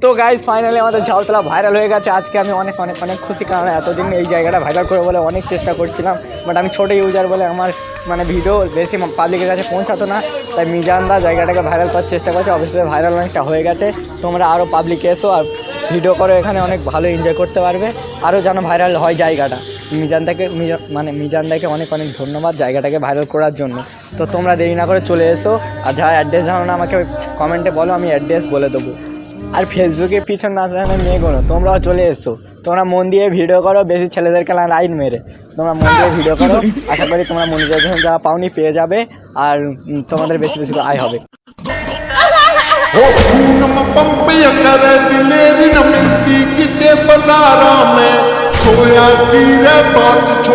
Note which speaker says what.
Speaker 1: তো guys finally আমাদের Jhautala viral হয়ে গেছে। আজকে আমি অনেক অনেক অনেক খুশি কারণ এতদিন এই জায়গাটা ভাইরাল করে বলে অনেক চেষ্টা করছিলাম। বাট আমি ছোটো ইউজার বলে আমার মানে ভিডিও বেশি পাবলিকের কাছে পৌঁছাতো না। তাই মিজানরা জায়গাটাকে ভাইরাল করার চেষ্টা করছে। অবশ্যই ভাইরাল অনেকটা হয়ে গেছে। তোমরা আরও পাবলিকে এসো আর ভিডিও করো, এখানে অনেক ভালো এনজয় করতে পারবে। আরও যেন ভাইরাল হয় জায়গাটা। মিজানদাকে মিজা- মানে মিজানদাকে অনেক অনেক ধন্যবাদ জায়গাটাকে ভাইরাল করার জন্য। তো তোমরা দেরি না করে চলে এসো। আর যা অ্যাড্রেস জানো না, আমাকে কমেন্টে বলো, আমি অ্যাড্রেস বলে দেবো। আর ফেসবুকে পিছন না জানে মেয়েগুলো তোমরাও চলে এসো তোমরা মন দিয়ে ভিডিও করো বেশি ছেলেদেরকে না লাইন মেরে তোমরা মন দিয়ে ভিডিও করো আশা করি তোমরা মনিটাইজেশন যারা পাওনি পেয়ে যাবে আর উম, তোমাদের বেশি বেশি করে আয় হবে
Speaker 2: हो खून में पंपिया करे दिलेरी न मिलती किते बाजारों में सोया की रे बात छोड़ तू